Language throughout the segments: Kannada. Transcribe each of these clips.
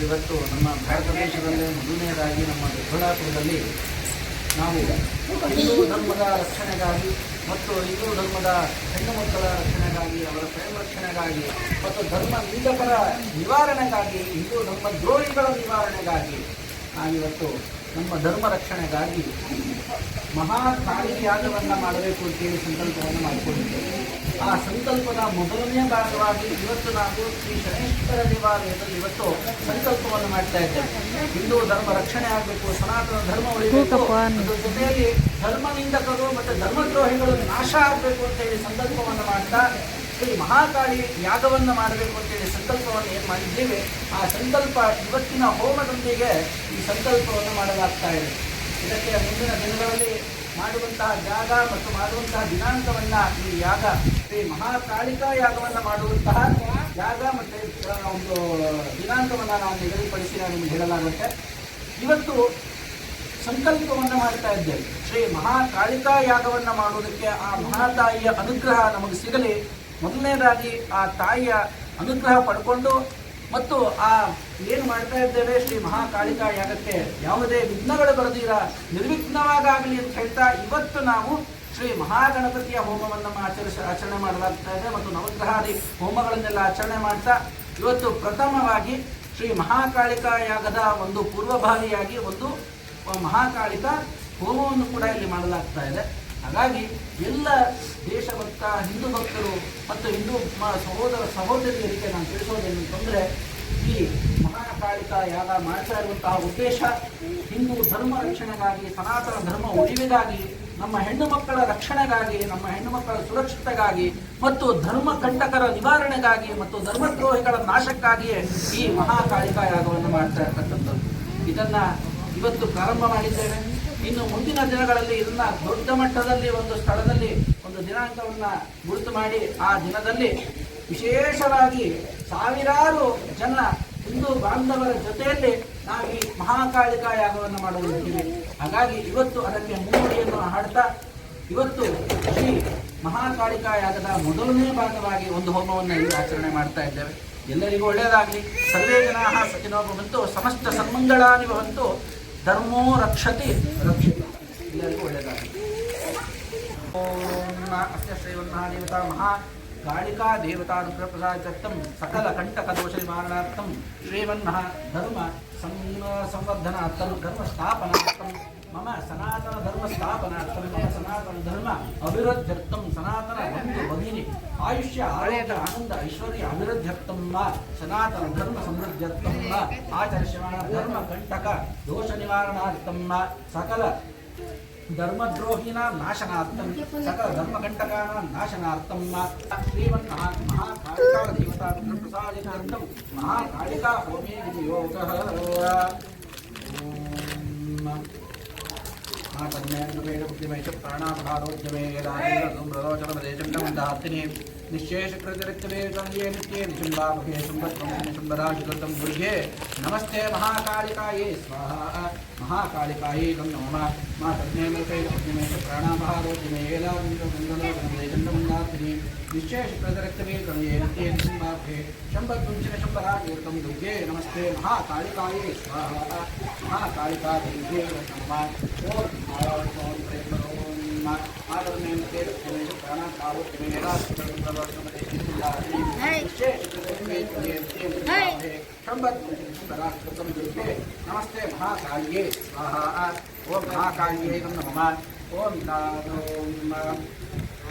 ನಾವಿವತ್ತು ನಮ್ಮ ಭಾರತ ದೇಶದಲ್ಲೇ ಮೊದಲನೇದಾಗಿ ನಮ್ಮ ದೊಡ್ಡಬಳ್ಳಾಪುರದಲ್ಲಿ ನಾವು ಹಿಂದೂ ಧರ್ಮದ ರಕ್ಷಣೆಗಾಗಿ ಮತ್ತು ಹಿಂದೂ ಧರ್ಮದ ಹೆಣ್ಣು ಮಕ್ಕಳ ರಕ್ಷಣೆಗಾಗಿ, ಅವರ ಪ್ರೇಮ ರಕ್ಷಣೆಗಾಗಿ ಮತ್ತು ಧರ್ಮ ನಿಂದಕರ ನಿವಾರಣೆಗಾಗಿ, ಹಿಂದೂ ಧರ್ಮ ದ್ರೋಹಿಗಳ ನಿವಾರಣೆಗಾಗಿ ನಾವಿವತ್ತು ನಮ್ಮ ಧರ್ಮ ರಕ್ಷಣೆಗಾಗಿ ಮಹಾ ಯಾಗವನ್ನು ಮಾಡಬೇಕು ಅಂತೇಳಿ ಸಂಕಲ್ಪವನ್ನು ಮಾಡಿಕೊಂಡಿದ್ದೇವೆ. ಆ ಸಂಕಲ್ಪದ ಮೊದಲನೇ ಭಾಗವಾಗಿ ಇವತ್ತು ನಾವು ಶ್ರೀ ಶನೇಶ್ವರ ದೇವಾಲಯದಲ್ಲಿ ಇವತ್ತು ಸಂಕಲ್ಪವನ್ನು ಮಾಡ್ತಾ ಇದ್ದೇವೆ. ಹಿಂದೂ ಧರ್ಮ ರಕ್ಷಣೆ ಆಗಬೇಕು ಸನಾತನ ಧರ್ಮ ಉಳಿಬೇಕು ಅದರ ಜೊತೆಯಲ್ಲಿ ಧರ್ಮ ನಿಂದಕರು ಮತ್ತು ಧರ್ಮದ್ರೋಹಿಗಳು ನಾಶ ಆಗಬೇಕು ಅಂತ ಹೇಳಿ ಸಂಕಲ್ಪವನ್ನು ಮಾಡ್ತಾ ಶ್ರೀ ಮಹಾಕಾಳಿ ಯಾಗವನ್ನು ಮಾಡಬೇಕು ಅಂತೇಳಿ ಸಂಕಲ್ಪವನ್ನು ಏನು ಮಾಡಿದ್ದೇವೆ, ಆ ಸಂಕಲ್ಪ ಇವತ್ತಿನ ಹೋಮದೊಂದಿಗೆ ಈ ಸಂಕಲ್ಪವನ್ನು ಮಾಡಲಾಗ್ತಾ ಇದೆ. ಇದಕ್ಕೆ ಮುಂದಿನ ದಿನಗಳಲ್ಲಿ ಮಾಡುವಂತಹ ಜಾಗ ಮತ್ತು ಮಾಡುವಂತಹ ದಿನಾಂಕವನ್ನ ಈ ಯಾಗ ಶ್ರೀ ಮಹಾಕಾಳಿಕಾ ಯಾಗವನ್ನ ಮಾಡುವಂತಹ ಜಾಗ ಮತ್ತು ಒಂದು ದಿನಾಂಕವನ್ನ ನಾವು ನಿಗದಿಪಡಿಸಿ ನಿಮಗೆ ಹೇಳಲಾಗುತ್ತೆ. ಇವತ್ತು ಸಂಕಲ್ಪವನ್ನು ಮಾಡ್ತಾ ಇದ್ದೇವೆ. ಶ್ರೀ ಮಹಾಕಾಳಿಕಾ ಯಾಗವನ್ನ ಮಾಡುವುದಕ್ಕೆ ಆ ಮಹಾತಾಯಿಯ ಅನುಗ್ರಹ ನಮಗೆ ಸಿಗಲಿ. ಮೊದಲನೇದಾಗಿ ಆ ತಾಯಿಯ ಅನುಗ್ರಹ ಪಡ್ಕೊಂಡು ಮತ್ತು ಆ ಏನು ಮಾಡ್ತಾ ಇದ್ದೇವೆ, ಶ್ರೀ ಮಹಾಕಾಳಿಕಾ ಯಾಗಕ್ಕೆ ಯಾವುದೇ ವಿಘ್ನಗಳು ಬರದಿರ ನಿರ್ವಿಘ್ನವಾಗಲಿ ಅಂತ ಹೇಳ್ತಾ ಇವತ್ತು ನಾವು ಶ್ರೀ ಮಹಾಗಣಪತಿಯ ಹೋಮವನ್ನು ಆಚರಿಸ, ಆಚರಣೆ ಮಾಡಲಾಗ್ತಾ ಇದೆ ಮತ್ತು ನವಗ್ರಹಾದಿ ಹೋಮಗಳನ್ನೆಲ್ಲ ಆಚರಣೆ ಮಾಡ್ತಾ ಇವತ್ತು ಪ್ರಥಮವಾಗಿ ಶ್ರೀ ಮಹಾಕಾಳಿಕಾ ಯಾಗದ ಒಂದು ಪೂರ್ವಭಾವಿಯಾಗಿ ಒಂದು ಮಹಾಕಾಳಿಕಾ ಹೋಮವನ್ನು ಕೂಡ ಇಲ್ಲಿ ಮಾಡಲಾಗ್ತಾ ಇದೆ. ಹಾಗಾಗಿ ಎಲ್ಲ ದೇಶಭಕ್ತ ಹಿಂದೂ ಭಕ್ತರು ಮತ್ತು ಹಿಂದೂ ಸಹೋದರ ಸಹೋದರಿಯರಿಗೆ ನಾನು ತಿಳಿಸೋದೇನಂತಂದ್ರೆ ಈ ಮಹಾಕಾಳಿಕಾ ಯಾಗ ಮಾಡ್ತಾ ಇರುವಂತಹ ಉದ್ದೇಶ ಹಿಂದೂ ಧರ್ಮ ರಕ್ಷಣೆಗಾಗಿ, ಸನಾತನ ಧರ್ಮ ಉಳಿವಿಗಾಗಿ, ನಮ್ಮ ಹೆಣ್ಣು ಮಕ್ಕಳ ರಕ್ಷಣೆಗಾಗಿ, ನಮ್ಮ ಹೆಣ್ಣು ಮಕ್ಕಳ ಸುರಕ್ಷತೆಗಾಗಿ ಮತ್ತು ಧರ್ಮ ಕಂಟಕರ ನಿವಾರಣೆಗಾಗಿ ಮತ್ತು ಧರ್ಮದ್ರೋಹಿಗಳ ನಾಶಕ್ಕಾಗಿಯೇ ಈ ಮಹಾಕಾಳಿಕ ಯಾಗವನ್ನು ಮಾಡ್ತಾ ಇರ್ತಕ್ಕಂಥದ್ದು. ಇದನ್ನ ಇವತ್ತು ಪ್ರಾರಂಭ ಮಾಡಿದ್ದೇವೆ. ಇನ್ನು ಮುಂದಿನ ದಿನಗಳಲ್ಲಿ ಇದನ್ನ ದೊಡ್ಡ ಮಟ್ಟದಲ್ಲಿ ಒಂದು ಸ್ಥಳದಲ್ಲಿ ಒಂದು ದಿನಾಂಕವನ್ನ ಗುರುತು ಮಾಡಿ ಆ ದಿನದಲ್ಲಿ ವಿಶೇಷವಾಗಿ ಸಾವಿರಾರು ಜನ ಹಿಂದೂ ಬಾಂಧವರ ಜೊತೆಯಲ್ಲಿ ನಾವು ಈ ಮಹಾಕಾಳಿಕಾ ಯಾಗವನ್ನು ಮಾಡುತ್ತಿದ್ದೇವೆ ಹಾಗಾಗಿ ಇವತ್ತು ಅದಕ್ಕೆ ಮುನ್ನುಡಿಯನ್ನು ಹಾಡ್ತಾ ಇವತ್ತು ಶ್ರೀ ಮಹಾಕಾಳಿಕಾ ಯಾಗದ ಮೊದಲನೇ ಭಾಗವಾಗಿ ಒಂದು ಹೋಮವನ್ನು ಇಲ್ಲಿ ಆಚರಣೆ ಮಾಡ್ತಾ ಇದ್ದೇವೆ. ಎಲ್ಲರಿಗೂ ಒಳ್ಳೆಯದಾಗಲಿ. ಸರ್ವೇ ಜನಾ ಸಚಿನೋ ಭವಂತು ಸಮಸ್ತ ಸನ್ಮಂಗಳಾನಿ ಭವಂತು. ಧರ್ಮೋ ರಕ್ಷತಿ ರಕ್ಷಿತ ಎಲ್ಲರಿಗೂ ಒಳ್ಳೆಯದಾಗಲಿ ಓಂ ಅಸ್ಯ ಶ್ರೀವನ್ಮಹಾದೇವತಾ ಮಹಾ ಕಾಳಿಕಾ ದೇವತಾನುಗ್ರಹಪ್ರಸಾದರ್ಥಂ ಸಕಲ ಕಂಟಕ ದೋಷ ನಿವಾರಣಾರ್ಥಂ ಶ್ರೀವನ್ಮಹ ಧರ್ಮ ಸಂ- ಸಂವರ್ಧನಾರ್ಥಂ मम सनातनधर्मस्थापनार्थं मम सनातनधर्म अभिवृद्ध्यर्थं सनातनबन्धु भगिनी आयुष्य, आरोग्य आनंद ऐश्वर्य अभिवृद्ध्यर्थं वा सनातनधर्मसमृद्ध्यर्थं वा आचरिष्यमाणधर्मकण्टक दोषनिवारणार्थं वा सकल धर्मद्रोहिणां नाशनार्थं सकलधर्मकण्टकानां नाशनार्थं श्रीमन्महा महाकालिकादेवतां प्रसादितार्थं महाकालिका होमे विनियोगः। निश्चेषकृतिरक्तमेतन्येत्ये निशुम्बाभुभे शुम्भत्वं निशुम्बराजुगतं गुर्घे नमस्ते महाकालिकायै स्वाहा महाकालिकायै तं नमो मा मा तज्ञेमृतैरग्निमे प्राणाभारोग्यमे येलामङ्गलागन्दमङ्गात्रिणी नमस्ते महाकालिकायै स्वाहा। महाकालिका नमः। మాటలు నేను పేరు నేను ప్రాణ కావు. నేను ఎలా నమస్తే మహాకాళ్యే స్వాహ ఓం మహాకాళ్యే నమ. ఓం నాదో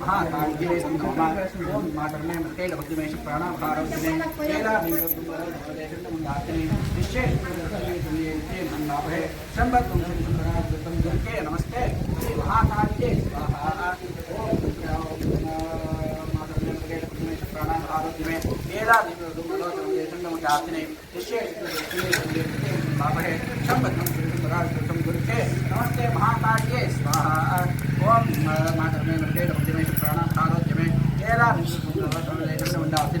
महाकान्त्ये सन्नोमां मातर्मे मृतेल भक्तिमेषु प्राणाभारवस्तिने चेलाभिन्दुम्बरभवदेशन्दमुन्दात्तने निश्चयेते मन्नाभे नमस्ते श्री महाकान्त्ये स्वाहा ॐ मातर्मे मृतेल भक्तिमेषु प्राणाभारवस्तिने चेलाभिन्दुम्बरभवदेशन्दमुन्दात्तने निश्चयेते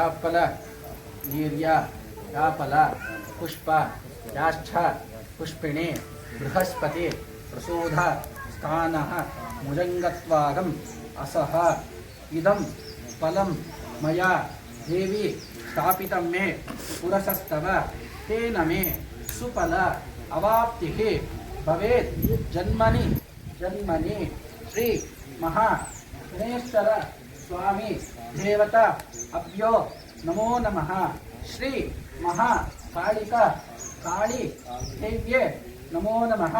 कापल वीर्या पुष्प, याश्च, पुष्पिणे, बृहस्पति, प्रसूध, स्थान, मुजंगत्वागम, असह इदम फलम मया, देवी, स्थापित मे, पुरसस्तव, तेन मे, सुफल, अवाप्ति भवे जन्मनि जन्मनि, श्री, महा गणेश्वर स्वामी देवता अभ्यो नमो नमः। श्री महाकालिका कालि दैव्ये नमो नमः।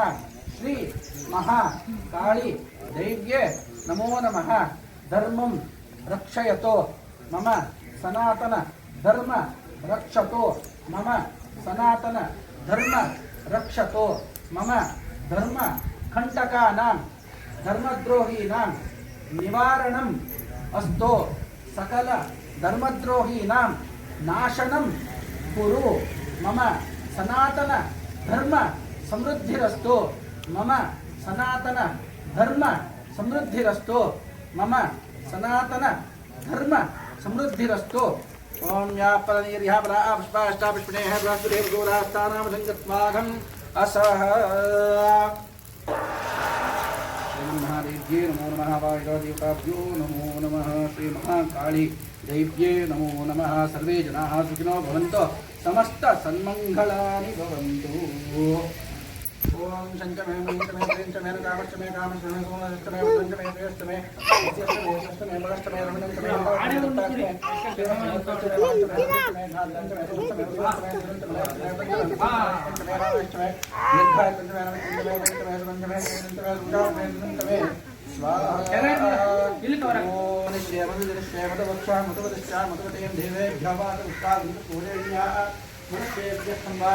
श्री महाकाळिदैव्ये नमो नमः। धर्मं रक्षयतो मम सनातन धर्म रक्षतो मम सनातन धर्म रक्षतो मम धर्मखण्टकानां धर्मद्रोहीणां निवारणं अस्तो सकल धर्मद्रोही नाम नाशनम कुरु। मम सनातन धर्म समृद्धिरस्तो। मम सनातन धर्म समृद्धिरस्तो। मम सनातन धर्म समृद्धिरस्तो। ओम या पदनीर्या परा पुष्पाष्टा पुष्पणे बृहस्पतिर्गोरास्तानां सङ्गत्वाघम् असः। महादेव्ये नमो नम वायुदेवताभ्यो नमो नम श्री महाकाली दैव्ये नमो नम। सर्वे जना सुखिनो भवन्तु। समस्तसन्मङ्गलानि भवन्तु। ओम शंकर में मंत्र में प्रिंट में कामच में कामच में सोमच में मंत्र में प्रेष्ट में प्रेष्ट में प्रेष्ट में बलष्ट में रमणंत में रमणंत में स्वाहा मधुवदिष्या मधुवदेव देवेभ्यः पूजयिन्याः मनुष्येभ्यः वा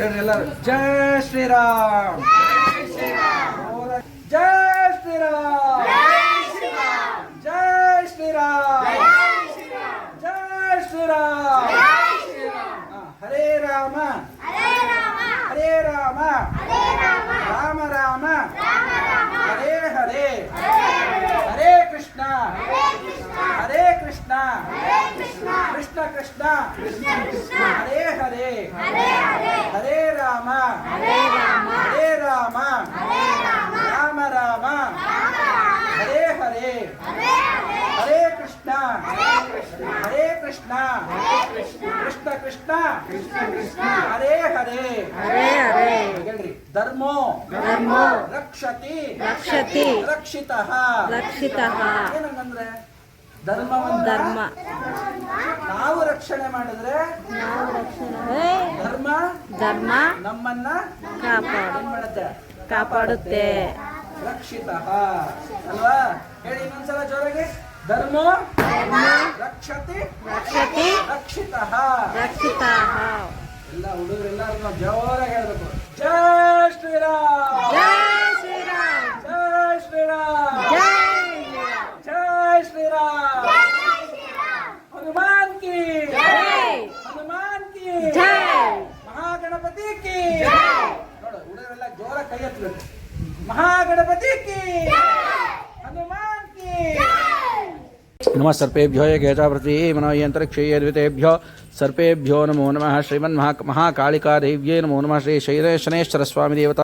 ಹಾಕು ಎಲ್ಲರೂ ಜೈ ಶ್ರೀರಾಮ್ ಜೈ ಕೃಷ್ಣ ಕೃಷ್ಣ. ಹರೇ ಹರೇ. ಹರೇ ರಾಮ. ಹರೇ ರಾಮ. ರಾಮ. ರಾಮ. ಹರೇ ಹರೇ. ಹರೇ ಕೃಷ್ಣ. ಹರೇ ಕೃಷ್ಣ. ಕೃಷ್ಣ ಕೃಷ್ಣ. ಹರೇ ಹರೇ. ಹರೇ ಹರೇ. ಹೇಳ್ರಿ. ಧರ್ಮೋ. ಧರ್ಮೋ. ರಕ್ಷತಿ. ರಕ್ಷತಿ. ರಕ್ಷಿತ. ರಕ್ಷಿತಃ. ಏನಂಗಂದ್ರೆ ಧರ್ಮವನ್ನ ಧರ್ಮ. ರಕ್ಷಣೆ ಮಾಡಿದ್ರೆ? ಧರ್ಮ? ಧರ್ಮ ನಮ್ಮನ್ನ ಕಾಪಾಡುತ್ತೆ. ಕಾಪಾಡುತ್ತೆ. ರಕ್ಷಿತ. ಅಲ್ವಾ? ಹೇಳಿ ಇನ್ನೊಂದ್ಸಲ ಜೋರಾಗಿ. ಧರ್ಮ ರಕ್ಷತಿ ರಕ್ಷತಿ ರಕ್ಷಿತ. ರಕ್ಷಿತ. ಎಲ್ಲ ಹುಡುಗರೆಲ್ಲರೂ ನಾವು ಜೋರಾಗಿ महागणपति की। हनुमान की। नम सर्पेभ्यो ये गहतावृति मनो ये अंतरिक्षे सर्पेभ्यो नमो नमः श्रीमन्महा महाकालिका देव्यै नमो नम श्री शैलेशनेश्वर स्वामी देवता